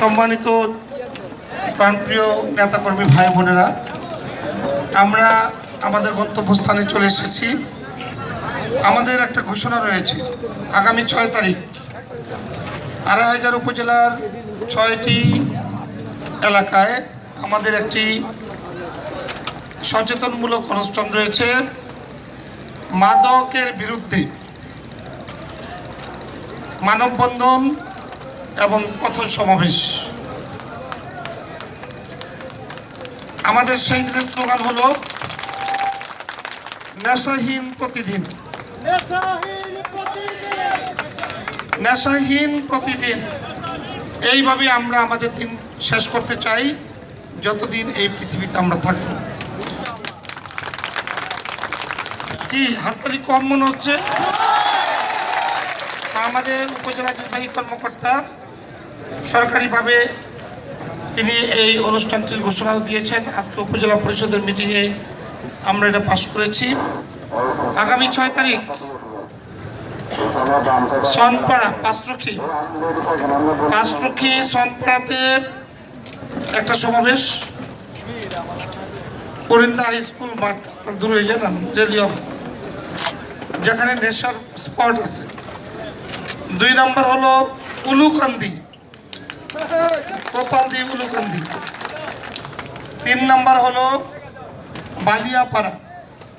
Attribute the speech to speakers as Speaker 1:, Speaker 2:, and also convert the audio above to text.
Speaker 1: সম্মানিত প্রাণপ্রিয় নেতাকর্মী ভাই বোনেরা, আমরা আমাদের গন্তব্যস্থানে চলে এসেছি। আমাদের একটা ঘোষণা রয়েছে, আগামী ছয় তারিখ আড়াই হাজার উপজেলার ছয়টি এলাকায় আমাদের একটি সচেতনমূলক অনুষ্ঠান রয়েছে। মাদকের বিরুদ্ধে মানববন্ধন এবং পথ সমাবেশ আমাদের সেই স্লোগান হলো নেশাহীন প্রতিদিন। নেশাহীন প্রতিদিন। এইভাবে আমরা আমাদের দিন শেষ করতে চাই যতদিন এই পৃথিবীতে আমরা থাকব। কি হাততালি কম মনে হচ্ছে? আমাদের উপজেলা নির্বাহী কর্মকর্তা সরকারিভাবে তিনি এই অনুষ্ঠানটির ঘোষণাও দিয়েছেন। আজকে উপজেলা পরিষদের মিটিংয়ে আমরা এটা পাশ করেছি। আগামী ছয় তারিখ সনপাড়া, পাঁচরক্ষী। পাঁচরক্ষী সনপাড়াতে একটা সমাবেশ। পরিন্দা হাই স্কুল মাঠ দূরে গেলাম রেলিও যেখানে নেশার স্পট আছে। দুই নম্বর হলো উলুকান্দি। কোপালদি উলুকান্দি তিন নম্বর হলো বালিয়াপাড়া।